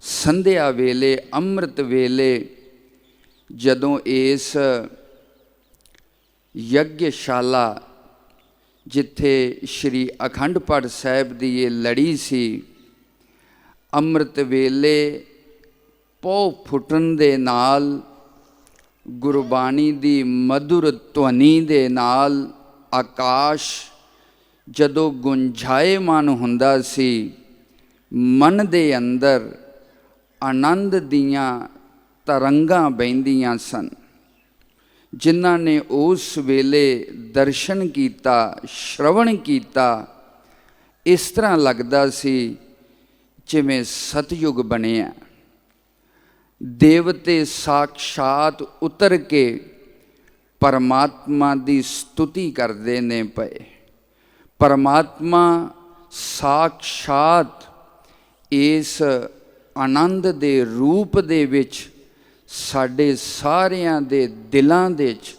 ਸੰਧਿਆ ਵੇਲੇ, ਅੰਮ੍ਰਿਤ ਵੇਲੇ, ਜਦੋਂ ਇਸ ਯੱਗਸ਼ਾਲਾ ਜਿੱਥੇ ਸ਼੍ਰੀ ਅਖੰਡ ਪਾਠ ਸਾਹਿਬ ਦੀ ਇਹ ਲੜੀ ਸੀ, ਅੰਮ੍ਰਿਤ ਵੇਲੇ ਪੋ ਫੁੱਟਣ ਦੇ ਨਾਲ, ਗੁਰਬਾਣੀ ਦੀ ਮధుਰ ਧੁਨੀ ਦੇ ਨਾਲ ਆਕਾਸ਼ ਜਦੋਂ ਗੁੰਝਾਇਮਾਨ ਹੁੰਦਾ ਸੀ, ਮਨ ਦੇ ਅੰਦਰ ਆਨੰਦ ਦੀਆਂ ਤਰੰਗਾਂ ਬਹਿੰਦੀਆਂ ਸਨ। ਜਿਨ੍ਹਾਂ ਨੇ ਉਸ ਵੇਲੇ ਦਰਸ਼ਨ ਕੀਤਾ, ਸ਼ਰਵਣ ਕੀਤਾ, ਇਸ ਤਰ੍ਹਾਂ ਲੱਗਦਾ ਸੀ ਜਿਵੇਂ ਸਤਯੁਗ ਬਣਿਆ। ਦੇਵਤੇ ਸਾਖਸ਼ਾਤ ਉਤਰ ਕੇ ਪਰਮਾਤਮਾ ਦੀ ਸਤੁਤੀ ਕਰਦੇ ਨੇ ਪਏ। ਪਰਮਾਤਮਾ ਸਾਖਸ਼ਾਤ ਇਸ ਆਨੰਦ ਦੇ ਰੂਪ ਦੇ ਵਿੱਚ ਸਾਡੇ ਸਾਰਿਆਂ ਦੇ ਦਿਲਾਂ ਦੇ ਵਿੱਚ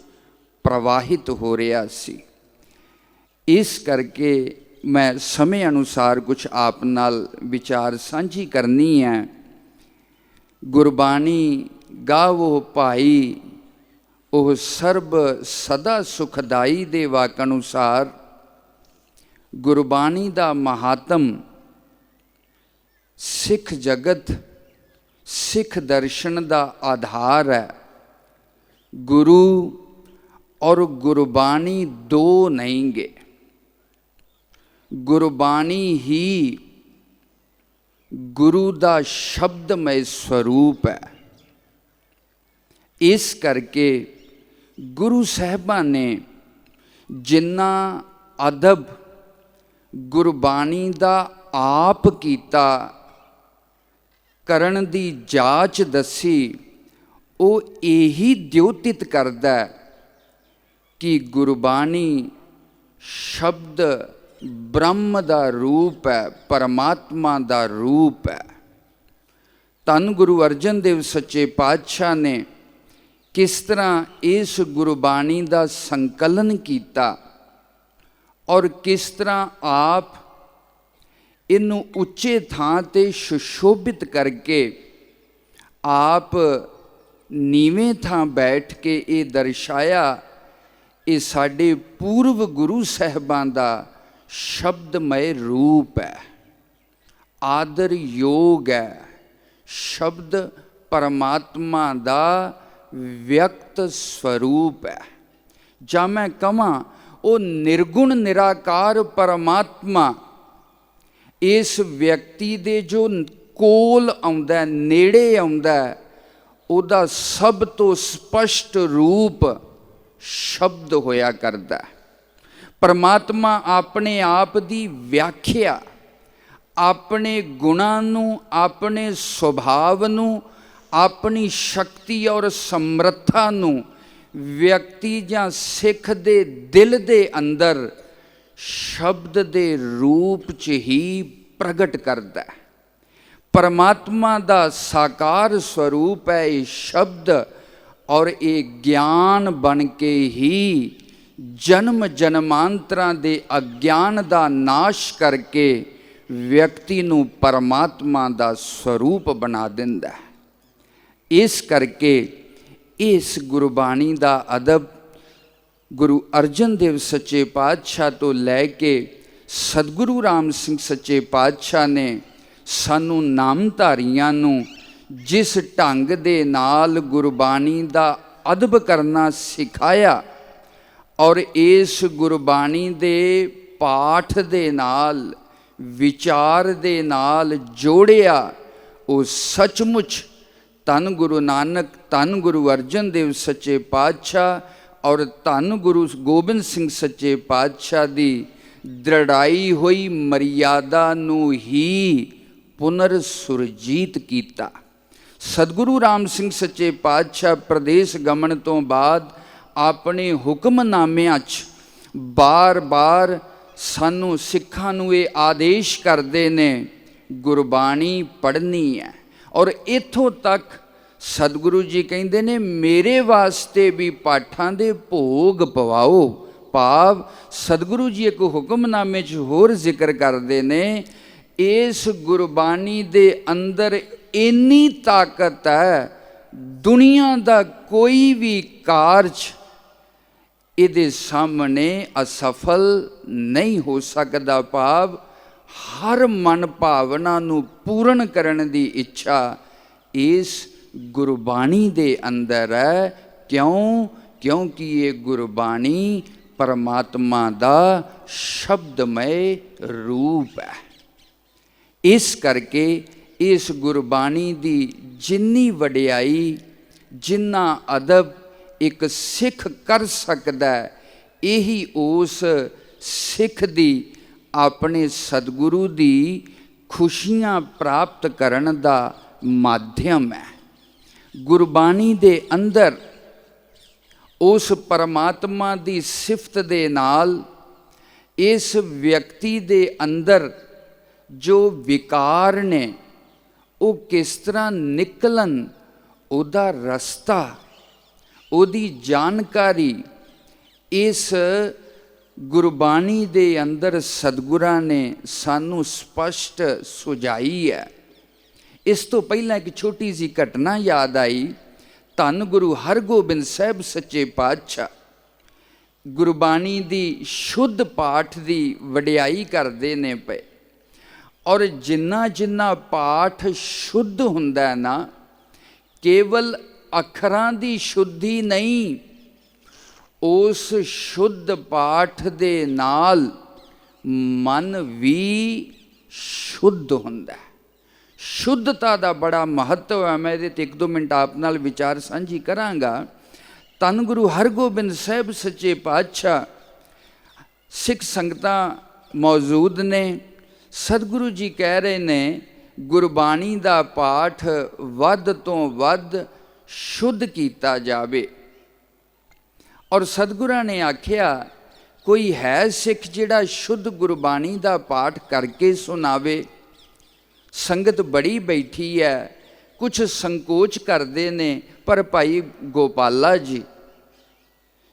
ਪ੍ਰਵਾਹਿਤ ਹੋ ਰਿਹਾ ਸੀ। ਇਸ ਕਰਕੇ ਮੈਂ ਸਮੇਂ ਅਨੁਸਾਰ ਕੁਝ ਆਪ ਨਾਲ ਵਿਚਾਰ ਸਾਂਝੀ ਕਰਨੀ ਹੈ। ਗੁਰਬਾਣੀ ਗਾਵੋ ਭਾਈ, ਉਹ ਸਰਬ ਸਦਾ ਸੁਖਦਾਈ ਦੇ ਵਾਕ ਅਨੁਸਾਰ ਗੁਰਬਾਣੀ ਦਾ ਮਹਾਤਮ ਸਿੱਖ ਜਗਤ, ਸਿੱਖ ਦਰਸ਼ਨ ਦਾ ਆਧਾਰ ਹੈ। ਗੁਰੂ ਔਰ ਗੁਰਬਾਣੀ ਦੋ ਨਹੀਂਗੇ ਗੁਰਬਾਣੀ ਹੀ ਗੁਰੂ ਦਾ ਸ਼ਬਦਮय ਸਰੂਪ ਹੈ। ਇਸ ਕਰਕੇ ਗੁਰੂ ਸਾਹਿਬਾਂ ਨੇ ਜਿੰਨਾ ਅਦਬ ਗੁਰਬਾਣੀ ਦਾ ਆਪ ਕੀਤਾ ਕਰਨ ਦੀ ਜਾਂਚ ਦੱਸੀ, ਉਹ ਇਹੀ ਦਿਉਤਿਤ ਕਰਦਾ ਕਿ ਗੁਰਬਾਣੀ ਸ਼ਬਦ ਬ੍ਰਹਮ ਦਾ ਰੂਪ ਹੈ, ਪਰਮਾਤਮਾ ਦਾ ਰੂਪ ਹੈ। ਤਨ ਗੁਰੂ ਅਰਜਨ ਦੇਵ ਸੱਚੇ ਪਾਤਸ਼ਾਹ ਨੇ ਕਿਸ ਤਰ੍ਹਾਂ ਇਸ ਗੁਰਬਾਣੀ ਦਾ ਸੰਕਲਨ ਕੀਤਾ ਔਰ ਕਿਸ ਤਰ੍ਹਾਂ ਆਪ ਇਹਨੂੰ ਉੱਚੇ ਥਾਂ ਤੇ ਸੁਸ਼ੋਭਿਤ ਕਰਕੇ ਆਪ ਨੀਵੇਂ ਥਾਂ ਬੈਠ ਕੇ ਇਹ ਦਰਸਾਇਆ, ਇਹ ਸਾਡੇ ਪੂਰਵ ਗੁਰੂ ਸਹਿਬਾਂ ਦਾ ਸ਼ਬਦਮय ਰੂਪ ਹੈ। ਆਦਰ ਯੋਗ ਹੈ। ਸ਼ਬਦ ਪਰਮਾਤਮਾ ਦਾ ਵਿਅਕਤ ਸਵਰੂਪ ਹੈ। ਜਾਂ ਮੈਂ ਕਹਾਂ, ਉਹ ਨਿਰਗੁਣ ਨਿਰਾਕਾਰ ਪਰਮਾਤਮਾ ਇਸ ਵਿਅਕਤੀ ਦੇ ਜੋ ਕੋਲ ਆਉਂਦਾ ਨੇੜੇ ਆਉਂਦਾ ਉਹਦਾ ਸਭ ਤੋਂ ਸਪਸ਼ਟ ਰੂਪ ਸ਼ਬਦ ਹੋਇਆ ਕਰਦਾ ਪਰਮਾਤਮਾ ਆਪਣੇ ਆਪ ਦੀ ਵਿਆਖਿਆ, ਆਪਣੇ ਗੁਣਾਂ ਨੂੰ, ਆਪਣੇ ਸੁਭਾਵ ਨੂੰ, ਆਪਣੀ ਸ਼ਕਤੀ ਔਰ ਸਮਰੱਥਾ ਨੂੰ ਵਿਅਕਤੀ ਜਾਂ ਸਿੱਖ ਦੇ ਦਿਲ ਦੇ ਅੰਦਰ ਸ਼ਬਦ ਦੇ ਰੂਪ 'ਚ ਹੀ ਪ੍ਰਗਟ ਕਰਦਾ ਹੈ। ਪਰਮਾਤਮਾ ਦਾ ਸਾਕਾਰ ਸਰੂਪ ਹੈ ਇਹ ਸ਼ਬਦ ਔਰ ਇਹ ਗਿਆਨ ਬਣ ਕੇ ਹੀ ਜਨਮ ਜਨਮਾਂਤਰਾਂ ਦੇ ਅਗਿਆਨ ਦਾ ਨਾਸ਼ ਕਰਕੇ ਵਿਅਕਤੀ ਨੂੰ ਪਰਮਾਤਮਾ ਦਾ ਸਰੂਪ ਬਣਾ ਦਿੰਦਾ ਹੈ। ਇਸ ਕਰਕੇ ਇਸ ਗੁਰਬਾਣੀ ਦਾ ਅਦਬ ਗੁਰੂ ਅਰਜਨ ਦੇਵ ਸੱਚੇ ਪਾਤਸ਼ਾਹ ਤੋਂ ਲੈ ਕੇ ਸਤਿਗੁਰੂ ਰਾਮ ਸਿੰਘ ਸੱਚੇ ਪਾਤਸ਼ਾਹ ਨੇ ਸਾਨੂੰ ਨਾਮਧਾਰੀਆਂ ਨੂੰ ਜਿਸ ਢੰਗ ਦੇ ਨਾਲ ਗੁਰਬਾਣੀ ਦਾ ਅਦਬ ਕਰਨਾ ਸਿਖਾਇਆ ਔਰ ਇਸ ਗੁਰਬਾਣੀ ਦੇ ਪਾਠ ਦੇ ਨਾਲ, ਵਿਚਾਰ ਦੇ ਨਾਲ ਜੋੜਿਆ, ਉਹ ਸੱਚਮੁੱਚ ਤਨ ਗੁਰੂ ਨਾਨਕ ਤਨ ਗੁਰੂ ਅਰਜਨ ਦੇਵ ਸੱਚੇ ਪਾਤਸ਼ਾਹ ਔਰ ਧੰਨ ਗੁਰੂ ਗੋਬਿੰਦ ਸਿੰਘ ਸੱਚੇ ਪਾਤਸ਼ਾਹ ਦੀ ਦ੍ਰਿੜਾਈ ਹੋਈ, ਮਰਿਆਦਾ ਨੂੰ ਹੀ ਪੁਨਰ ਸੁਰਜੀਤ ਕੀਤਾ। ਸਤਿਗੁਰੂ ਰਾਮ ਸਿੰਘ ਸੱਚੇ ਪਾਤਸ਼ਾਹ ਪ੍ਰਦੇਸ਼ ਗਮਨ ਤੋਂ ਬਾਅਦ ਆਪਣੇ ਹੁਕਮਨਾਮਿਆਂ 'ਚ ਬਾਰ-ਬਾਰ ਸਾਨੂੰ ਸਿੱਖਾਂ ਨੂੰ ਇਹ ਆਦੇਸ਼ ਕਰਦੇ ਨੇ, ਗੁਰਬਾਣੀ ਪੜ੍ਹਨੀ ਹੈ। ਔਰ ਇਥੋਂ ਤੱਕ ਸਤਿਗੁਰੂ ਜੀ ਕਹਿੰਦੇ ਨੇ, ਮੇਰੇ ਵਾਸਤੇ ਵੀ ਪਾਠਾਂ ਦੇ ਭੋਗ ਪਵਾਓ। ਭਾਵ ਸਤਿਗੁਰੂ ਜੀ ਇੱਕ ਹੁਕਮਨਾਮੇ 'ਚ ਹੋਰ ਜ਼ਿਕਰ ਕਰਦੇ ਨੇ, ਇਸ ਗੁਰਬਾਣੀ ਦੇ ਅੰਦਰ ਇੰਨੀ ਤਾਕਤ ਹੈ, ਦੁਨੀਆ ਦਾ ਕੋਈ ਵੀ ਕਾਰਜ ਇਹਦੇ ਸਾਹਮਣੇ ਅਸਫਲ ਨਹੀਂ ਹੋ ਸਕਦਾ। ਭਾਵ ਹਰ ਮਨ ਭਾਵਨਾ ਨੂੰ ਪੂਰਨ ਕਰਨ ਦੀ ਇੱਛਾ, ਇਸ ਗੁਰਬਾਣੀ ਦੇ ਅੰਦਰ ਹੈ। ਕਿਉਂ? ਕਿਉਂਕਿ ਇਹ ਗੁਰਬਾਣੀ ਪਰਮਾਤਮਾ ਦਾ ਸ਼ਬਦਮय ਰੂਪ ਹੈ। ਇਸ ਕਰਕੇ ਇਸ ਗੁਰਬਾਣੀ ਦੀ ਜਿੰਨੀ ਵਡਿਆਈ ਜਿੰਨਾ ਅਦਬ ਇੱਕ ਸਿੱਖ ਕਰ ਸਕਦਾ ਹੈ, ਇਹੀ ਉਸ ਸਿੱਖ ਦੀ ਆਪਣੇ ਸਤਿਗੁਰੂ ਦੀ ਖੁਸ਼ੀਆਂ ਪ੍ਰਾਪਤ ਕਰਨ ਦਾ ਮਾਧਿਅਮ ਹੈ। ਗੁਰਬਾਣੀ ਦੇ ਅੰਦਰ ਉਸ ਪਰਮਾਤਮਾ ਦੀ ਸਿਫਤ ਦੇ ਨਾਲ ਇਸ ਵਿਅਕਤੀ ਦੇ ਅੰਦਰ ਜੋ ਵਿਕਾਰ ਨੇ, ਉਹ ਕਿਸ ਤਰ੍ਹਾਂ ਨਿਕਲਣ, ਉਹਦਾ ਰਸਤਾ, ਉਹਦੀ ਜਾਣਕਾਰੀ ਇਸ ਗੁਰਬਾਣੀ ਦੇ ਅੰਦਰ ਸਤਿਗੁਰਾਂ ਨੇ ਸਾਨੂੰ ਸਪਸ਼ਟ ਸੁਝਾਈ ਹੈ। ਇਸ ਤੋਂ ਪਹਿਲਾਂ ਇੱਕ ਛੋਟੀ ਜੀ ਘਟਨਾ ਯਾਦ ਆਈ। ਧੰਨ ਗੁਰੂ ਹਰਗੋਬਿੰਦ ਸਾਹਿਬ ਸੱਚੇ ਪਾਤਸ਼ਾਹ। ਗੁਰਬਾਣੀ ਦੀ ਸ਼ੁੱਧ ਪਾਠ ਦੀ ਵਡਿਆਈ ਕਰਦੇ ਨੇ ਪਏ। ਔਰ ਜਿੰਨਾ ਜਿੰਨਾ ਪਾਠ ਸ਼ੁੱਧ ਹੁੰਦਾ ਨਾ, ਕੇਵਲ ਅੱਖਰਾਂ ਦੀ ਸ਼ੁੱਧੀ ਨਹੀਂ, ਉਸ ਸ਼ੁੱਧ ਪਾਠ ਦੇ ਨਾਲ ਮਨ ਵੀ ਸ਼ੁੱਧ ਹੁੰਦਾ ਹੈ। ਸ਼ੁੱਧਤਾ ਦਾ ਬੜਾ ਮਹੱਤਵ ਹੈ। ਮੈਂ ਇਹਦੇ ਤੇ ਇੱਕ ਦੋ ਮਿੰਟ ਆਪ ਨਾਲ ਵਿਚਾਰ ਸਾਂਝੀ ਕਰਾਂਗਾ। ਤਨ ਗੁਰੂ ਹਰਗੋਬਿੰਦ ਸਾਹਿਬ ਸੱਚੇ ਪਾਤਸ਼ਾਹ, ਸਿੱਖ ਸੰਗਤਾਂ ਮੌਜੂਦ ਨੇ, ਸਤਿਗੁਰੂ ਜੀ ਕਹਿ ਰਹੇ ਨੇ, ਗੁਰਬਾਣੀ ਦਾ ਪਾਠ ਵੱਧ ਤੋਂ ਵੱਧ ਸ਼ੁੱਧ ਕੀਤਾ ਜਾਵੇ। ਔਰ ਸਤਿਗੁਰਾਂ ਨੇ ਆਖਿਆ, ਕੋਈ ਹੈ ਸਿੱਖ ਜਿਹੜਾ ਸ਼ੁੱਧ ਗੁਰਬਾਣੀ ਦਾ ਪਾਠ ਕਰਕੇ ਸੁਣਾਵੇ? ਸੰਗਤ ਬੜੀ ਬੈਠੀ ਹੈ ਕੁਝ ਸੰਕੋਚ ਕਰਦੇ ਨੇ, ਪਰ ਭਾਈ ਗੋਪਾਲਾ ਜੀ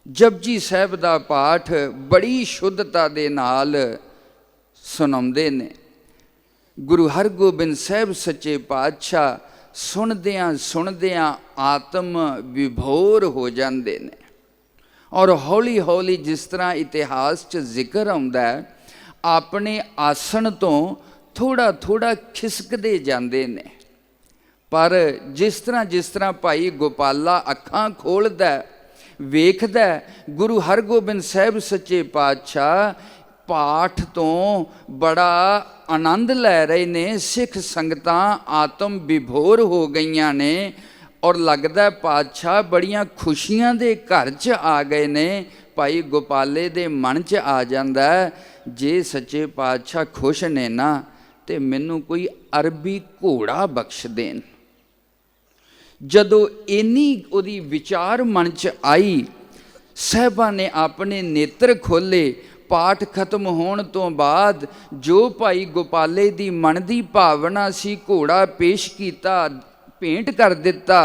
ਜਪਜੀ ਸਾਹਿਬ ਦਾ ਪਾਠ ਬੜੀ ਸ਼ੁੱਧਤਾ ਦੇ ਨਾਲ ਸੁਣਾਉਂਦੇ ਨੇ। ਗੁਰੂ ਹਰਗੋਬਿੰਦ ਸਾਹਿਬ ਸੱਚੇ ਪਾਤਸ਼ਾਹ ਸੁਣਦਿਆਂ ਸੁਣਦਿਆਂ ਆਤਮ ਵਿਭੋਰ ਹੋ ਜਾਂਦੇ ਨੇ। ਔਰ ਹੌਲੀ ਹੌਲੀ ਜਿਸ ਤਰ੍ਹਾਂ ਇਤਿਹਾਸ 'ਚ ਜ਼ਿਕਰ ਆਉਂਦਾ ਆਪਣੇ ਆਸਣ ਤੋਂ ਥੋੜਾ ਥੋੜਾ ਖਿਸਕਦੇ ਜਾਂਦੇ ਨੇ। ਪਰ ਜਿਸ ਤਰ੍ਹਾਂ ਜਿਸ ਤਰ੍ਹਾਂ ਭਾਈ ਗੋਪਾਲਾ ਅੱਖਾਂ ਖੋਲਦਾ, ਵੇਖਦਾ, ਗੁਰੂ ਹਰਗੋਬਿੰਦ ਸਾਹਿਬ ਸੱਚੇ ਪਾਤਸ਼ਾਹ ਪਾਠ ਤੋਂ ਬੜਾ ਆਨੰਦ ਲੈ ਰਹੇ ਨੇ, ਸਿੱਖ ਸੰਗਤਾਂ ਆਤਮ ਵਿਭੋਰ ਹੋ ਗਈਆਂ ਨੇ ਔਰ ਲੱਗਦਾ ਪਾਤਸ਼ਾਹ ਬੜੀਆਂ ਖੁਸ਼ੀਆਂ ਦੇ ਘਰ 'ਚ ਆ ਗਏ ਨੇ, ਭਾਈ ਗੋਪਾਲੇ ਦੇ ਮਨ 'ਚ ਆ ਜਾਂਦਾ, ਜੇ ਸੱਚੇ ਪਾਤਸ਼ਾਹ ਖੁਸ਼ ਨੇ ਨਾ ਤੇ ਮੈਨੂੰ ਕੋਈ ਅਰਬੀ ਘੋੜਾ ਬਖਸ਼ ਦੇਣ। ਜਦੋਂ ਇੰਨੀ ਉਹਦੀ ਵਿਚਾਰ ਮਨ 'ਚ ਆਈ, ਸਹਿਬਾ ਨੇ ਆਪਣੇ ਨੇਤਰ ਖੋਲੇ ਪਾਠ ਖਤਮ ਹੋਣ ਤੋਂ ਬਾਅਦ ਜੋ ਭਾਈ ਗੋਪਾਲੇ ਦੀ ਮਨ ਦੀ ਭਾਵਨਾ ਸੀ, ਘੋੜਾ ਪੇਸ਼ ਕੀਤਾ, ਭੇਂਟ ਕਰ ਦਿੱਤਾ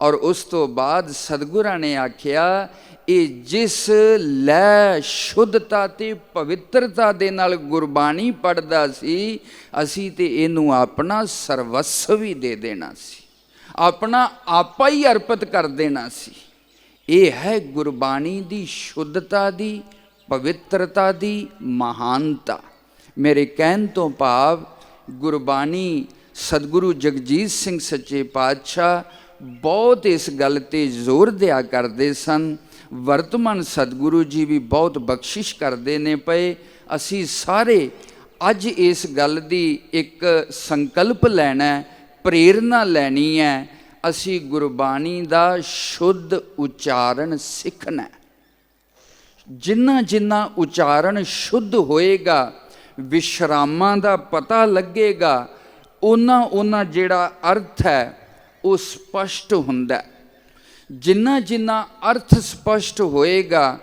ਔਰ ਉਸ ਤੋਂ ਬਾਅਦ ਸਤਿਗੁਰਾਂ ਨੇ ਆਖਿਆ ਇਹ ਜਿਸ ਲੈ ਸ਼ੁੱਧਤਾ ਤੇ ਪਵਿੱਤਰਤਾ ਦੇ ਨਾਲ ਗੁਰਬਾਣੀ ਪੜਦਾ ਸੀ, ਅਸੀਂ ਤੇ ਇਹਨੂੰ ਆਪਣਾ ਸਰਵਸਵ ਹੀ ਦੇ ਦੇਣਾ ਸੀ। ਆਪਣਾ ਆਪਾ ਹੀ ਅਰਪਿਤ ਕਰ ਦੇਣਾ ਸੀ। ਇਹ ਹੈ ਗੁਰਬਾਣੀ ਦੀ ਸ਼ੁੱਧਤਾ ਦੀ, ਪਵਿੱਤਰਤਾ ਦੀ ਮਹਾਨਤਾ। ਮੇਰੇ ਕਹਿਣ ਤੋਂ ਭਾਵ, ਗੁਰਬਾਣੀ ਸਤਿਗੁਰੂ ਜਗਜੀਤ ਸਿੰਘ ਸੱਚੇ ਪਾਤਸ਼ਾਹ ਬਹੁਤ ਇਸ ਗੱਲ ਤੇ ਜ਼ੋਰ ਦਿਆ ਕਰਦੇ ਸਨ ਵਰਤਮਾਨ ਸਤਿਗੁਰੂ ਜੀ ਵੀ ਬਹੁਤ ਬਖਸ਼ਿਸ਼ ਕਰਦੇ ਨੇ ਪਏ। ਅਸੀਂ ਸਾਰੇ ਅੱਜ ਇਸ ਗੱਲ ਦੀ ਇੱਕ ਸੰਕਲਪ ਲੈਣਾ ਪ੍ਰੇਰਣਾ ਲੈਣੀ ਹੈ। ਅਸੀਂ ਗੁਰਬਾਣੀ ਦਾ ਸ਼ੁੱਧ ਉਚਾਰਨ ਸਿੱਖਣਾ ਜਿੰਨਾ ਜਿੰਨਾ ਉਚਾਰਨ ਸ਼ੁੱਧ ਹੋਏਗਾ, ਵਿਸ਼ਰਾਮਾਂ ਦਾ ਪਤਾ ਲੱਗੇਗਾ, ਉਹਨਾਂ ਉਹਨਾਂ ਜਿਹੜਾ ਅਰਥ ਹੈ, ਉਹ ਸਪਸ਼ਟ ਹੁੰਦਾ ਜਿੰਨਾ ਜਿੰਨਾ ਅਰਥ ਸਪਸ਼ਟ ਹੋਏਗਾ,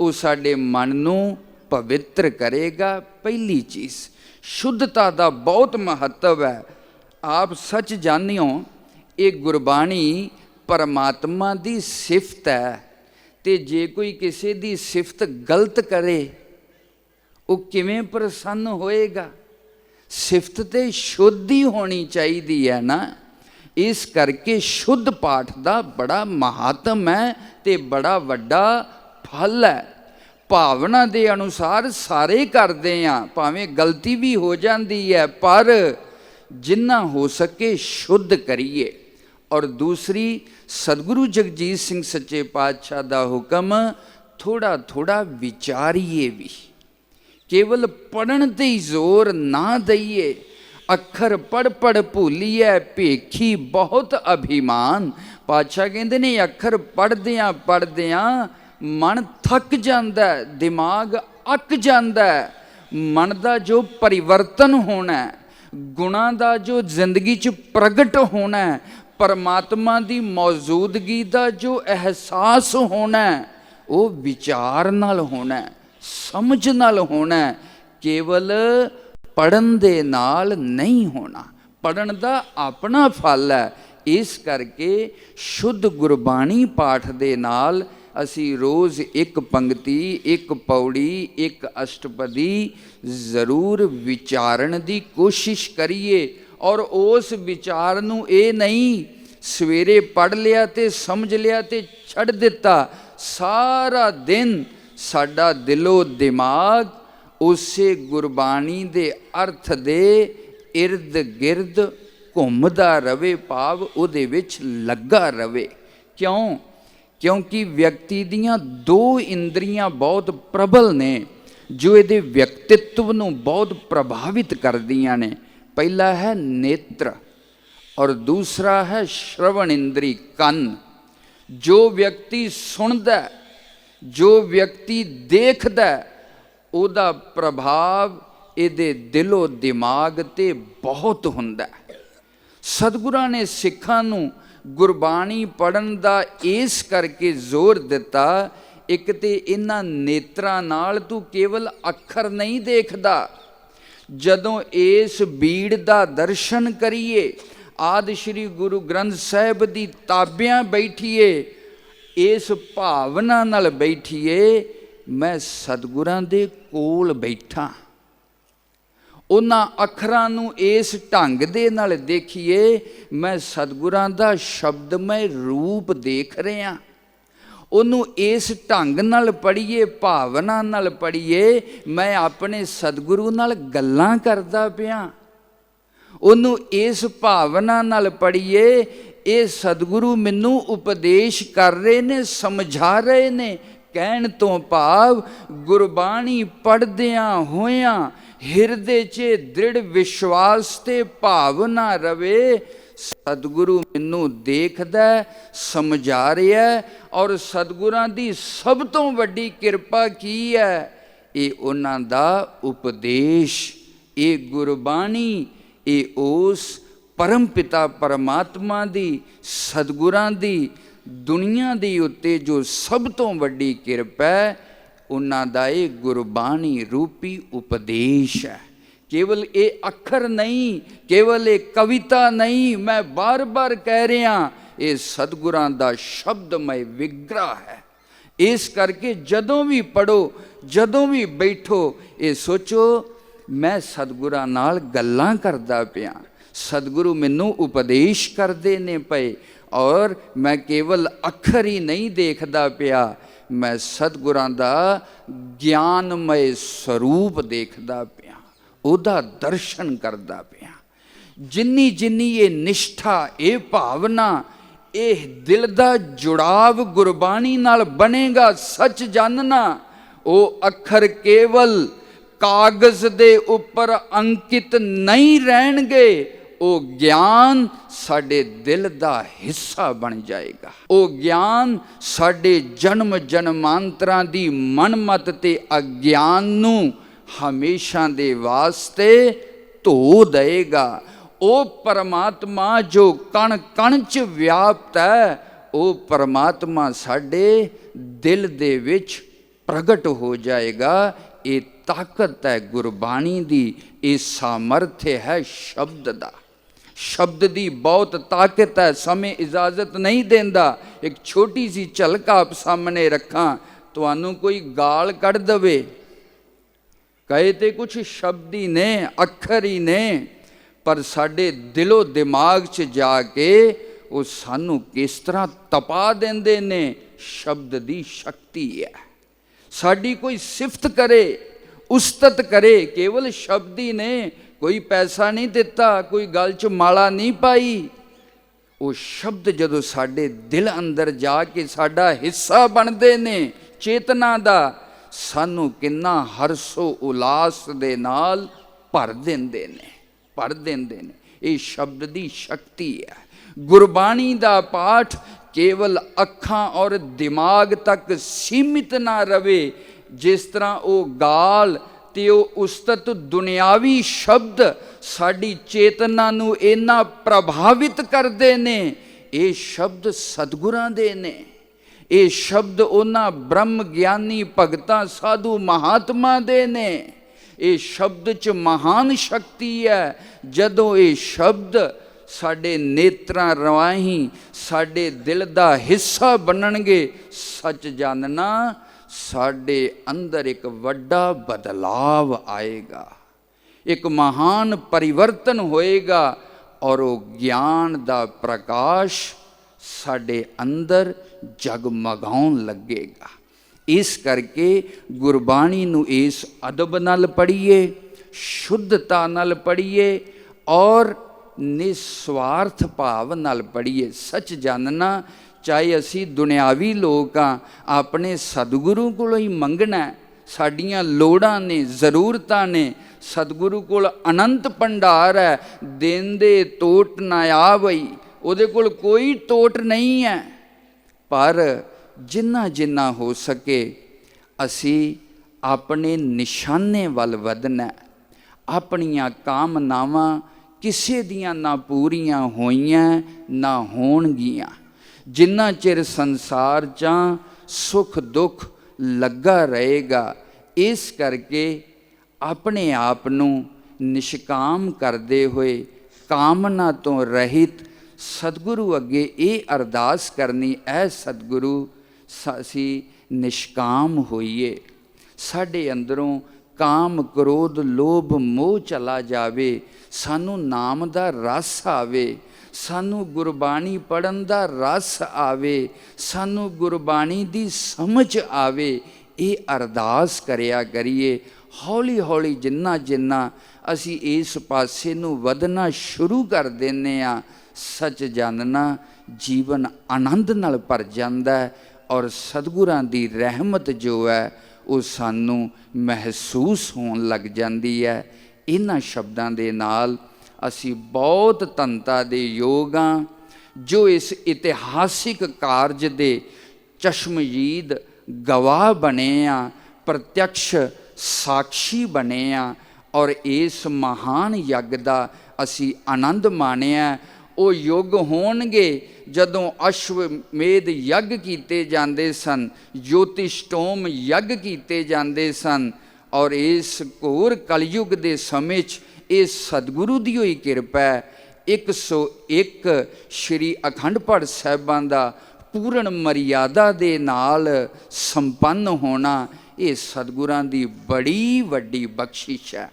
ਉਹ ਸਾਡੇ ਮਨ ਨੂੰ ਪਵਿੱਤਰ ਕਰੇਗਾ। ਪਹਿਲੀ ਚੀਜ਼, ਸ਼ੁੱਧਤਾ ਦਾ ਬਹੁਤ ਮਹੱਤਵ ਹੈ। ਆਪ ਸੱਚ ਜਾਣਿਓ, ਇਹ ਗੁਰਬਾਣੀ ਪਰਮਾਤਮਾ ਦੀ ਸਿਫਤ ਹੈ। ਤੇ ਜੇ ਕੋਈ ਕਿਸੇ ਦੀ ਸਿਫਤ ਗਲਤ ਕਰੇ, ਉਹ ਕਿਵੇਂ ਪ੍ਰਸੰਨ ਹੋਏਗਾ? ਸਿਫਤ ਤੇ ਸ਼ੁੱਧੀ ਹੋਣੀ ਚਾਹੀਦੀ ਹੈ ਨਾ। ਇਸ ਕਰਕੇ ਸ਼ੁੱਧ ਪਾਠ ਦਾ ਬੜਾ ਮਹਾਤਮ ਹੈ ਤੇ ਬੜਾ ਵੱਡਾ ਫਲ ਹੈ। ਭਾਵਨਾ ਦੇ ਅਨੁਸਾਰ ਸਾਰੇ ਕਰਦੇ ਆ ਭਾਵੇਂ ਗਲਤੀ ਵੀ ਹੋ ਜਾਂਦੀ ਹੈ, ਪਰ ਜਿੰਨਾ ਹੋ ਸਕੇ ਸ਼ੁੱਧ ਕਰੀਏ। ਔਰ ਦੂਸਰੀ, ਸਤਿਗੁਰੂ ਜਗਜੀਤ ਸਿੰਘ ਸੱਚੇ ਪਾਤਸ਼ਾਹ ਦਾ ਹੁਕਮ ਥੋੜਾ ਥੋੜਾ ਵਿਚਾਰੀਏ ਵੀ। ਕੇਵਲ ਪੜਨ ਤੇ ਹੀ ਜ਼ੋਰ ਨਾ ਦਈਏ ਅੱਖਰ ਪੜ ਪੜ ਭੁੱਲੀਐ ਭੇਖੀ ਬਹੁਤ ਅਭਿਮਾਨ। ਪਾਤਸ਼ਾਹ ਕਹਿੰਦੇ ਨੇ ਅੱਖਰ ਪੜਦਿਆਂ ਪੜਦਿਆਂ ਮਨ ਥੱਕ ਜਾਂਦਾ ਦਿਮਾਗ ਅੱਕ ਜਾਂਦਾ। ਮਨ ਦਾ ਜੋ ਪਰਿਵਰਤਨ ਹੋਣਾ ਹੈ, ਗੁਣਾਂ ਦਾ ਜੋ ਜ਼ਿੰਦਗੀ 'ਚ ਪ੍ਰਗਟ ਹੋਣਾ ਪਰਮਾਤਮਾ ਦੀ ਮੌਜੂਦਗੀ ਦਾ ਜੋ ਅਹਿਸਾਸ ਹੋਣਾ ਉਹ ਵਿਚਾਰ ਨਾਲ ਹੋਣਾ ਸਮਝ ਨਾਲ ਹੋਣਾ। ਕੇਵਲ ਪੜਨ ਦੇ ਨਾਲ ਨਹੀਂ ਹੋਣਾ। ਪੜਨ ਦਾ ਆਪਣਾ ਫਲ ਹੈ। ਇਸ ਕਰਕੇ ਸ਼ੁੱਧ ਗੁਰਬਾਣੀ ਪਾਠ ਦੇ ਨਾਲ ਅਸੀਂ ਰੋਜ਼ ਇੱਕ ਪੰਕਤੀ, ਇੱਕ ਪੌੜੀ, ਇੱਕ ਅਸ਼ਟਪਦੀ ਜ਼ਰੂਰ ਵਿਚਾਰਨ ਦੀ ਕੋਸ਼ਿਸ਼ ਕਰੀਏ। ਔਰ ਉਸ ਵਿਚਾਰ ਨੂੰ ਇਹ ਨਹੀਂ, ਸਵੇਰੇ ਪੜ ਲਿਆ ਤੇ ਸਮਝ ਲਿਆ ਤੇ ਛੱਡ ਦਿੱਤਾ। ਸਾਰਾ ਦਿਨ ਸਾਡਾ ਦਿਲੋ ਦਿਮਾਗ ਉਸੇ ਗੁਰਬਾਣੀ ਦੇ ਅਰਥ ਦੇ ਇਰਦ ਗਿਰਦ ਘੁੰਮਦਾ ਰਵੇ ਭਾਵ, ਉਹਦੇ ਵਿੱਚ ਲੱਗਾ ਰਵੇ। ਕਿਉਂ? ਕਿਉਂਕਿ ਵਿਅਕਤੀ ਦੀਆਂ ਦੋ ਇੰਦਰੀਆਂ ਬਹੁਤ ਪ੍ਰਬਲ ਨੇ, ਜੋ ਇਹਦੇ ਵਿਅਕਤਿਤਵ ਨੂੰ ਬਹੁਤ ਪ੍ਰਭਾਵਿਤ ਕਰਦੀਆਂ ਨੇ। ਪਹਿਲਾ ਹੈ ਨੇਤਰ ਔਰ ਦੂਸਰਾ ਹੈ ਸ਼ਰਵਣ ਇੰਦਰੀ ਕੰਨ। ਜੋ ਵਿਅਕਤੀ ਸੁਣਦਾ, ਜੋ ਵਿਅਕਤੀ ਦੇਖਦਾ ਉਹਦਾ ਪ੍ਰਭਾਵ ਇਹਦੇ ਦਿਲੋਂ ਦਿਮਾਗ ਤੇ ਬਹੁਤ ਹੁੰਦਾ ਹੈ। ਸਤਿਗੁਰਾਂ ਨੇ ਸਿੱਖਾਂ ਨੂੰ ਗੁਰਬਾਣੀ ਪੜਨ ਦਾ ਇਸ ਕਰਕੇ ਜ਼ੋਰ ਦਿੱਤਾ, ਇੱਕ ਤੇ ਇਹਨਾਂ ਨੇਤਰਾਂ ਨਾਲ ਤੂੰ ਕੇਵਲ ਅੱਖਰ ਨਹੀਂ ਦੇਖਦਾ। ਜਦੋਂ ਇਸ ਬੀੜ ਦਾ ਦਰਸ਼ਨ ਕਰੀਏ, ਆਦ ਸ੍ਰੀ ਗੁਰੂ ਗ੍ਰੰਥ ਸਾਹਿਬ ਦੀ ਤਾਬਿਆਂ ਬੈਠੀਏ, ਇਸ ਭਾਵਨਾ ਨਾਲ ਬੈਠੀਏ ਮੈਂ ਸਤਿਗੁਰਾਂ ਦੇ ਕੋਲ ਬੈਠਾ। ਉਹਨਾਂ ਅੱਖਰਾਂ ਨੂੰ ਇਸ ਢੰਗ ਦੇ ਨਾਲ ਦੇਖੀਏ, ਮੈਂ ਸਤਿਗੁਰਾਂ ਦਾ ਸ਼ਬਦਮय ਰੂਪ ਦੇਖ ਰਿਹਾ। ਉਹਨੂੰ ਇਸ ਢੰਗ ਨਾਲ ਪੜ੍ਹੀਏ, ਭਾਵਨਾ ਨਾਲ ਪੜ੍ਹੀਏ, ਮੈਂ ਆਪਣੇ ਸਤਿਗੁਰੂ ਨਾਲ ਗੱਲਾਂ ਕਰਦਾ ਪਿਆ। ਉਹਨੂੰ ਇਸ ਭਾਵਨਾ ਨਾਲ ਪੜ੍ਹੀਏ, ਇਹ ਸਤਿਗੁਰੂ ਮੈਨੂੰ ਉਪਦੇਸ਼ ਕਰ ਰਹੇ ਨੇ, ਸਮਝਾ ਰਹੇ ਨੇ ਕਹਿਣ ਤੋਂ ਭਾਵ ਗੁਰਬਾਣੀ ਪੜਦਿਆਂ ਹੋਇਆਂ ਹਿਰਦੇ 'ਚ ਦ੍ਰਿੜ ਵਿਸ਼ਵਾਸ ਤੇ ਭਾਵਨਾ ਰਵੇ, ਸਤਿਗੁਰੂ ਮੈਨੂੰ ਦੇਖਦਾ, ਸਮਝਾ ਰਿਹਾ ਔਰ ਸਤਿਗੁਰਾਂ ਦੀ ਸਭ ਤੋਂ ਵੱਡੀ ਕਿਰਪਾ ਕੀ ਹੈ? ਇਹ ਉਹਨਾਂ ਦਾ ਉਪਦੇਸ਼। ਇਹ ਗੁਰਬਾਣੀ, ਇਹ ਉਸ ਪਰਮ ਪਿਤਾ ਪਰਮਾਤਮਾ ਦੀ, ਸਤਿਗੁਰਾਂ ਦੀ ਦੁਨੀਆ ਦੇ ਉੱਤੇ ਜੋ ਸਭ ਤੋਂ ਵੱਡੀ ਕਿਰਪਾ ਹੈ, ਉਹਨਾਂ ਦਾ ਇਹ ਗੁਰਬਾਣੀ ਰੂਪੀ ਉਪਦੇਸ਼ ਹੈ। ਕੇਵਲ ਇਹ ਅੱਖਰ ਨਹੀਂ, ਕੇਵਲ ਇਹ ਕਵਿਤਾ ਨਹੀਂ, ਮੈਂ ਬਾਰ-ਬਾਰ ਕਹਿ ਰਿਹਾ, ਇਹ ਸਤਿਗੁਰਾਂ ਦਾ ਸ਼ਬਦਮय ਵਿਗਰਾ ਹੈ। ਇਸ ਕਰਕੇ ਜਦੋਂ ਵੀ ਪੜੋ ਜਦੋਂ ਵੀ ਬੈਠੋ, ਇਹ ਸੋਚੋ, ਮੈਂ ਸਤਿਗੁਰਾਂ ਨਾਲ ਗੱਲਾਂ ਕਰਦਾ ਪਿਆ। ਸਤਿਗੁਰੂ ਮੈਨੂੰ ਉਪਦੇਸ਼ ਕਰਦੇ ਨੇ ਪਏ। ਔਰ ਮੈਂ ਕੇਵਲ ਅੱਖਰ ਹੀ ਨਹੀਂ ਦੇਖਦਾ ਪਿਆ, ਮੈਂ ਸਤਿਗੁਰਾਂ ਦਾ ਗਿਆਨਮय ਸਰੂਪ ਦੇਖਦਾ ਪਿਆ, ਉਹਦਾ ਦਰਸ਼ਨ ਕਰਦਾ ਪਿਆ। ਜਿੰਨੀ ਜਿੰਨੀ ਇਹ ਨਿਸ਼ਠਾ, ਇਹ ਭਾਵਨਾ, ਇਹ ਦਿਲ ਦਾ ਜੁੜਾਵ ਗੁਰਬਾਣੀ ਨਾਲ ਬਣੇਗਾ, ਸੱਚ ਜਾਣਨਾ, ਉਹ ਅੱਖਰ ਕੇਵਲ ਕਾਗਜ਼ ਦੇ ਉੱਪਰ ਅੰਕਿਤ ਨਹੀਂ ਰਹਿਣਗੇ ਉਹ ਗਿਆਨ ਸਾਡੇ ਦਿਲ ਦਾ ਹਿੱਸਾ ਬਣ ਜਾਏਗਾ। ਉਹ ਗਿਆਨ ਸਾਡੇ ਜਨਮ ਜਨਮਾਂਤਰਾਂ ਦੀ ਮਨਮਤ ਤੇ ਅਗਿਆਨ ਨੂੰ ਹਮੇਸ਼ਾ ਦੇ ਵਾਸਤੇ ਧੋ ਦੇਗਾ ਉਹ ਪਰਮਾਤਮਾ ਜੋ ਕਣ ਕਣ ਚ ਵਿਆਪਤ ਹੈ, ਉਹ ਪਰਮਾਤਮਾ ਸਾਡੇ ਦਿਲ ਦੇ ਵਿੱਚ ਪ੍ਰਗਟ ਹੋ ਜਾਏਗਾ। ਇਹ ਤਾਕਤ ਹੈ ਗੁਰਬਾਣੀ ਦੀ, ਇਹ ਸਾਮਰਥ्य ਹੈ ਸ਼ਬਦ ਦਾ। ਸ਼ਬਦ ਦੀ ਬਹੁਤ ਤਾਕਤ ਹੈ, ਸਮੇਂ ਇਜਾਜ਼ਤ ਨਹੀਂ ਦਿੰਦਾ। ਇੱਕ ਛੋਟੀ ਜੀ ਝਲਕ ਆਪ ਸਾਹਮਣੇ ਰੱਖਾਂ, ਤੁਹਾਨੂੰ ਕੋਈ ਗਾਲ ਕੱਢ ਦਵੇ। ਕਹੇ ਤੇ ਕੁਛ ਸ਼ਬਦ ਹੀ ਨੇ, ਅੱਖਰ ਹੀ ਨੇ, ਪਰ ਸਾਡੇ ਦਿਲੋ ਦਿਮਾਗ 'ਚ ਜਾ ਕੇ ਉਹ ਸਾਨੂੰ ਕਿਸ ਤਰ੍ਹਾਂ ਤਪਾ ਦਿੰਦੇ ਨੇ, ਸ਼ਬਦ ਦੀ ਸ਼ਕਤੀ ਹੈ। ਸਾਡੀ ਕੋਈ ਸਿਫਤ ਕਰੇ, ਉਸਤਤ ਕਰੇ, ਕੇਵਲ ਸ਼ਬਦ ਹੀ ਨੇ ਕੋਈ ਪੈਸਾ ਨਹੀਂ ਦਿੱਤਾ, ਕੋਈ ਗੱਲ 'ਚ ਮਾਲਾ ਨਹੀਂ ਪਾਈ। ਉਹ ਸ਼ਬਦ ਜਦੋਂ ਸਾਡੇ ਦਿਲ ਅੰਦਰ ਜਾ ਕੇ ਸਾਡਾ ਹਿੱਸਾ ਬਣਦੇ ਨੇ ਚੇਤਨਾ ਦਾ, ਸਾਨੂੰ ਕਿੰਨਾ ਹਰਸੋ ਉਲਾਸ ਦੇ ਨਾਲ ਭਰ ਦਿੰਦੇ ਨੇ, ਭਰ ਦਿੰਦੇ ਨੇ। ਇਹ ਸ਼ਬਦ ਦੀ ਸ਼ਕਤੀ ਹੈ। ਗੁਰਬਾਣੀ ਦਾ ਪਾਠ ਕੇਵਲ ਅੱਖਾਂ ਔਰ ਦਿਮਾਗ ਤੱਕ ਸੀਮਿਤ ਨਾ ਰਵੇ, ਜਿਸ ਤਰ੍ਹਾਂ ਉਹ ਗਾਲ ਤੇ ਉਹ ਉਸਤਤ ਦੁਨਿਆਵੀ ਸ਼ਬਦ ਸਾਡੀ ਚੇਤਨਾ ਨੂੰ ਇੰਨਾ ਪ੍ਰਭਾਵਿਤ ਕਰਦੇ ਨੇ, ਇਹ ਸ਼ਬਦ ਸਤਿਗੁਰਾਂ ਦੇ ਨੇ। ਇਹ ਸ਼ਬਦ ਉਹਨਾਂ ਬ੍ਰਹਮ ਗਿਆਨੀ ਭਗਤਾਂ ਸਾਧੂ ਮਹਾਤਮਾ ਦੇ ਨੇ। ਇਹ ਸ਼ਬਦ 'ਚ ਮਹਾਨ ਸ਼ਕਤੀ ਹੈ, ਜਦੋਂ ਇਹ ਸ਼ਬਦ ਸਾਡੇ ਨੇਤਰਾਂ ਰਵਾਹੀਂ ਸਾਡੇ ਦਿਲ ਦਾ ਹਿੱਸਾ ਬਣਨਗੇ, ਸੱਚ ਜਾਣਨਾ ਸਾਡੇ ਅੰਦਰ ਇੱਕ ਵੱਡਾ ਬਦਲਾਵ ਆਏਗਾ। ਇੱਕ ਮਹਾਨ ਪਰਿਵਰਤਨ ਹੋਏਗਾ ਔਰ ਉਹ ਗਿਆਨ ਦਾ ਪ੍ਰਕਾਸ਼ ਸਾਡੇ ਅੰਦਰ ਜਗਮਗਾਉਣ ਲੱਗੇਗਾ। ਇਸ ਕਰਕੇ ਗੁਰਬਾਣੀ ਨੂੰ ਇਸ ਅਦਬ ਨਾਲ ਪੜ੍ਹੀਏ, ਸ਼ੁੱਧਤਾ ਨਾਲ ਪੜ੍ਹੀਏ ਔਰ ਨਿਸਵਾਰਥ ਭਾਵ ਨਾਲ ਪੜ੍ਹੀਏ। ਸੱਚ ਜਾਣਨਾ ਚਾਹੇ ਅਸੀਂ ਦੁਨਿਆਵੀ ਲੋਕ ਆ ਆਪਣੇ ਸਤਿਗੁਰੂ ਕੋਲੋਂ ਹੀ ਮੰਗਣਾ ਸਾਡੀਆਂ ਲੋੜਾਂ ਨੇ, ਜ਼ਰੂਰਤਾਂ ਨੇ। ਸਤਿਗੁਰੂ ਕੋਲ ਅਨੰਤ ਭੰਡਾਰ ਹੈ। ਦਿਨ ਦੇ ਟੋਟ ਨਾ ਆਵਈ। ਉਹਦੇ ਕੋਲ ਕੋਈ ਟੋਟ ਨਹੀਂ ਹੈ। ਪਰ ਜਿੰਨਾ ਜਿੰਨਾ ਹੋ ਸਕੇ, ਅਸੀਂ ਆਪਣੇ ਨਿਸ਼ਾਨੇ ਵੱਲ ਵਧਣਾ ਆਪਣੀਆਂ ਕਾਮਨਾਵਾਂ ਕਿਸੇ ਦੀਆਂ ਨਾ ਪੂਰੀਆਂ ਹੋਈਆਂ, ਨਾ ਹੋਣਗੀਆਂ। ਜਿੰਨਾ ਚਿਰ ਸੰਸਾਰ 'ਚ ਸੁਖ ਦੁੱਖ ਲੱਗਾ ਰਹੇਗਾ, ਇਸ ਕਰਕੇ ਆਪਣੇ ਆਪ ਨੂੰ ਨਿਸ਼ਕਾਮ ਕਰਦੇ ਹੋਏ ਕਾਮਨਾ ਤੋਂ ਰਹਿਤ ਸਤਿਗੁਰੂ ਅੱਗੇ ਇਹ ਅਰਦਾਸ ਕਰਨੀ, ਐ ਸਤਿਗੁਰੂ, ਸ- ਅਸੀਂ ਨਿਸ਼ਕਾਮ ਹੋਈਏ। ਸਾਡੇ ਅੰਦਰੋਂ ਕਾਮ, ਕ੍ਰੋਧ, ਲੋਭ, ਮੋਹ ਚਲਾ ਜਾਵੇ। ਸਾਨੂੰ ਨਾਮ ਦਾ ਰਸ ਆਵੇ। ਸਾਨੂੰ ਗੁਰਬਾਣੀ ਪੜਨ ਦਾ ਰਸ ਆਵੇ, ਸਾਨੂੰ ਗੁਰਬਾਣੀ ਦੀ ਸਮਝ ਆਵੇ, ਇਹ ਅਰਦਾਸ ਕਰਿਆ ਕਰੀਏ। ਹੌਲੀ ਹੌਲੀ ਜਿੰਨਾ ਜਿੰਨਾ ਅਸੀਂ ਇਸ ਪਾਸੇ ਨੂੰ ਵਧਣਾ ਸ਼ੁਰੂ ਕਰ ਦਿੰਨੇ ਆ, ਸੱਚ ਜਾਣਨਾ ਜੀਵਨ ਆਨੰਦ ਨਾਲ ਭਰ ਜਾਂਦਾ ਹੈ ਔਰ ਸਤਿਗੁਰਾਂ ਦੀ ਰਹਿਮਤ ਜੋ ਹੈ, ਉਹ ਸਾਨੂੰ ਮਹਿਸੂਸ ਹੋਣ ਲੱਗ ਜਾਂਦੀ ਹੈ। ਇਹਨਾਂ ਸ਼ਬਦਾਂ ਦੇ ਨਾਲ ਅਸੀਂ ਬਹੁਤ ਧੰਤਾ ਦੇ ਯੋਗ ਹਾਂ, ਜੋ ਇਸ ਇਤਿਹਾਸਿਕ ਕਾਰਜ ਦੇ ਚਸ਼ਮਜੀਦ ਗਵਾਹ ਬਣੇ ਆ ਪ੍ਰਤੱਖ ਸਾਖੀ ਬਣੇ ਆ ਔਰ ਇਸ ਮਹਾਨ ਯੱਗ ਦਾ ਅਸੀਂ ਆਨੰਦ ਮਾਣਿਆ ਉਹ ਯੁੱਗ ਹੋਣਗੇ ਜਦੋਂ ਅਸ਼ਵਮੇਧ ਯੱਗ ਕੀਤੇ ਜਾਂਦੇ ਸਨ, ਜੋਤਿਸ਼ਟੋਮ ਯੱਗ ਕੀਤੇ ਜਾਂਦੇ ਸਨ ਔਰ ਇਸ ਘੋਰ ਕਲਯੁਗ ਦੇ ਸਮੇਂ 'ਚ ਇਹ ਸਤਿਗੁਰੂ ਦੀ ਹੋਈ ਕਿਰਪਾ ਹੈ 101 ਸ਼੍ਰੀ ਅਖੰਡ ਪਾਠ ਸਾਹਿਬਾਂ ਦਾ ਪੂਰਨ ਮਰਿਆਦਾ ਦੇ ਨਾਲ ਸੰਪੰਨ ਹੋਣਾ ਇਹ ਸਤਿਗੁਰਾਂ ਦੀ ਬੜੀ ਵੱਡੀ ਬਖਸ਼ਿਸ਼ ਹੈ।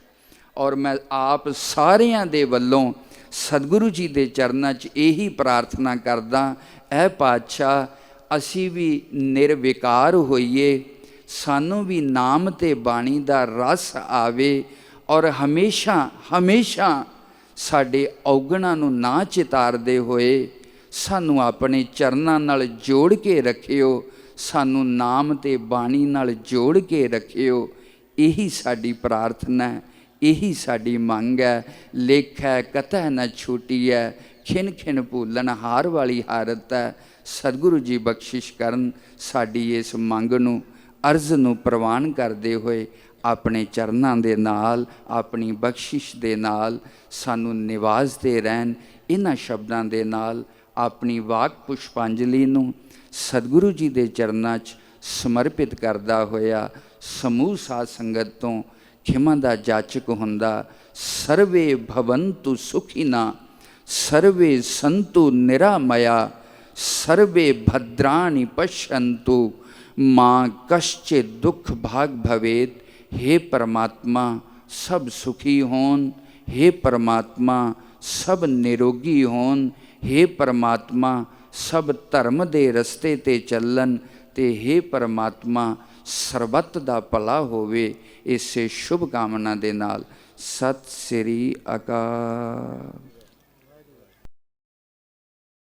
ਔਰ ਮੈਂ ਆਪ ਸਾਰਿਆਂ ਦੇ ਵੱਲੋਂ ਸਤਿਗੁਰੂ ਜੀ ਦੇ ਚਰਨਾਂ 'ਚ ਇਹੀ ਪ੍ਰਾਰਥਨਾ ਕਰਦਾ, ਐ ਪਾਤਸ਼ਾਹ, ਅਸੀਂ ਵੀ ਨਿਰਵਿਕਾਰ ਹੋਈਏ, ਸਾਨੂੰ ਵੀ ਨਾਮ ਤੇ ਬਾਣੀ ਦਾ ਰਸ ਆਵੇ ਔਰ ਹਮੇਸ਼ਾ ਹਮੇਸ਼ਾ ਸਾਡੇ ਔਗਣਾਂ ਨੂੰ ਨਾ ਚਿਤਾਰਦੇ ਹੋਏ ਸਾਨੂੰ ਆਪਣੇ ਚਰਨਾਂ ਨਾਲ ਜੋੜ ਕੇ ਰੱਖਿਓ, ਸਾਨੂੰ ਨਾਮ ਤੇ ਬਾਣੀ ਨਾਲ ਜੋੜ ਕੇ ਰੱਖਿਓ। ਇਹੀ ਸਾਡੀ ਪ੍ਰਾਰਥਨਾ ਹੈ, ਇਹੀ ਸਾਡੀ ਮੰਗ ਹੈ। ਲੇਖ ਹੈ ਕਥਾ ਨਾ ਛੂਟੀ ਹੈ ਖਿਨ ਖਿਨ ਭੁੱਲਣ ਹਾਰ ਵਾਲੀ ਹਾਰਤ ਹੈ। ਸਤਿਗੁਰੂ ਜੀ ਬਖਸ਼ਿਸ਼ ਕਰਨ ਸਾਡੀ ਇਸ ਮੰਗ ਨੂੰ, ਅਰਜ਼ ਨੂੰ ਪ੍ਰਵਾਨ ਕਰਦੇ ਹੋਏ ਆਪਣੇ ਚਰਨਾਂ ਦੇ ਨਾਲ, ਆਪਣੀ ਬਖਸ਼ਿਸ਼ ਦੇ ਨਾਲ, ਸਾਨੂੰ ਨਿਵਾਜ਼ਦੇ ਰਹਿਣ, ਇਹਨਾਂ ਸ਼ਬਦਾਂ ਦੇ ਨਾਲ, ਆਪਣੀ ਵਾਕ ਪੁਸ਼ਪਾਂਜਲੀ ਨੂੰ ਸਤਿਗੁਰੂ ਜੀ ਦੇ ਚਰਨਾਂ 'ਚ ਸਮਰਪਿਤ ਕਰਦਾ ਹੋਇਆ ਸਮੂਹ ਸਾਧ ਸੰਗਤ ਤੋਂ ਖਿਮਾ ਦਾ ਜਾਚਕ ਹੁੰਦਾ, ਸਰਵੇ ਭਵੰਤੂ ਸੁਖੀਨਾ, ਸਰਵੇ ਸੰਤੂ ਨਿਰਾਮਇਆ, ਸਰਵੇ ਭਦਰਾਣੀ ਪਸ਼ੰਤੂ, ਮਾਂ ਕਸ਼ਚੇ ਦੁੱਖ ਭਾਗ ਭਵੇਤ हे परमात्मा ਸਭ ਸੁਖੀ ਹੋਣ हे परमात्मा ਸਭ ਨਿਰੋਗੀ ਹੋਣ हे परमात्मा ਸਭ ਧਰਮ ਦੇ ਰਸਤੇ ਤੇ ਚੱਲਣ ਤੇ हे परमात्मा ਸਰਬੱਤ ਦਾ ਭਲਾ ਹੋਵੇ ਇਸੇ ਸ਼ੁਭ ਕਾਮਨਾ ਦੇ ਨਾਲ ਸਤਿ ਸ੍ਰੀ ਅਕਾਲ